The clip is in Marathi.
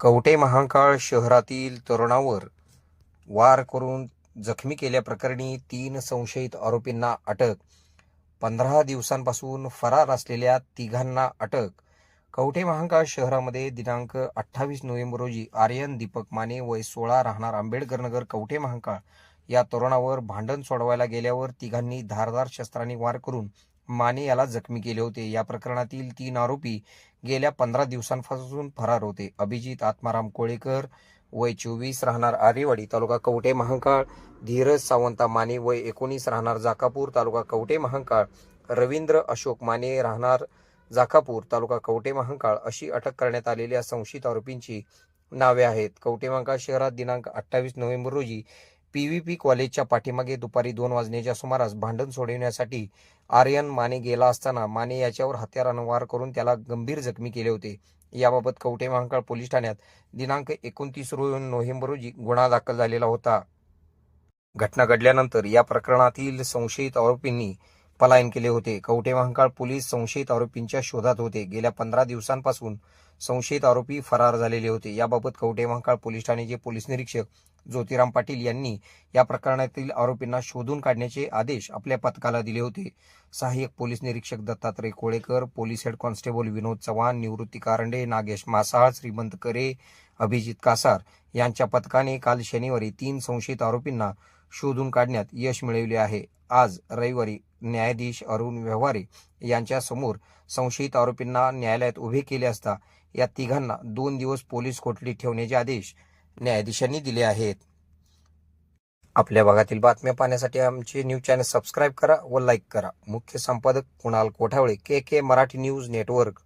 कवटे महांकाळ शहरातील तरुणावर वार करून जखमी केल्याप्रकरणी तीन संशयित आरोपींना अटक. पंधरा दिवसांपासून फरार असलेल्या तिघांना अटक. कवठे महांकाळ शहरामध्ये दिनांक अठ्ठावीस नोव्हेंबर रोजी आर्यन दीपक माने वय सोळा राहणार आंबेडकरनगर कवठे महांकाळ या तरुणावर भांडण सोडवायला गेल्यावर तिघांनी धारदार शस्त्रांनी वार करून माने याला जखमी केले होते. या प्रकरणातील तीन आरोपी गेल्या पंधरा दिवसांपासून फरार होते. अभिजित आत्माराम कोळेकर वय चोवीस राहणार आरेवाडी तालुका कवटे महांकाळ. धीरज सावंता माने वय एकोणीस राहणार जाकापूर तालुका कवटे महांकाळ. रवींद्र अशोक माने राहणार जाकापूर तालुका कवटे महांकाळ अशी अटक करण्यात आलेल्या संशयित आरोपींची नावे आहेत. कवटे महांकाळ शहरात दिनांक अठ्ठावीस नोव्हेंबर रोजी पीव्हीपी कॉलेजच्या पाठीमागे दुपारी दोन वाजण्याच्या सुमारास भांडण सोडविण्यासाठी आर्यन माने गेला असताना माने याच्यावर हत्यारानं वार करून त्याला गंभीर जखमी केले होते. याबाबत कवठे महांकाळ पोलीस ठाण्यात दिनांक एकोणतीस नोव्हेंबर रोजी गुन्हा दाखल झालेला होता. घटना घडल्यानंतर या प्रकरणातील संशयित आरोपींनी पलायन केले होते. कवटे महांकाळ पोलीस संशयित आरोपींच्या शोधात होते. गेल्या पंधरा दिवसांपासून संशयित आरोपी फरार झालेले होते. याबाबत कवटे महांकाळ पोलीस ठाण्याचे पोलीस निरीक्षक ज्योतिराम पाटील यांनी या प्रकरणातील आरोपींना शोधून काढण्याचे आदेश आपल्या पथकाला दिले होते. सहाय्यक पोलीस निरीक्षक Dattatray Kolekar police head constable Vinod Chavan Nivrutti Karande Nagesh Masal Shrimant Kare Abhijit Kasar यांच्या पथकाने काल शनिवारी तीन संशयित आरोपींना शोधून काढण्यात यश मिळवले आहे. आज रविवारी न्यायाधीश अरुण व्यवहारे यांच्यासमोर संशयित आरोपींना न्यायालयात उभे केले असता या तिघांना दोन दिवस पोलीस कोठडी ठेवण्याचे आदेश न्यायाधीशांनी दिले आहेत. आपल्या भागातील बातम्या पाहण्यासाठी आमचे न्यूज चॅनल सबस्क्राईब करा व लाईक करा. मुख्य संपादक Kunal Kothawale K K Marathi news network.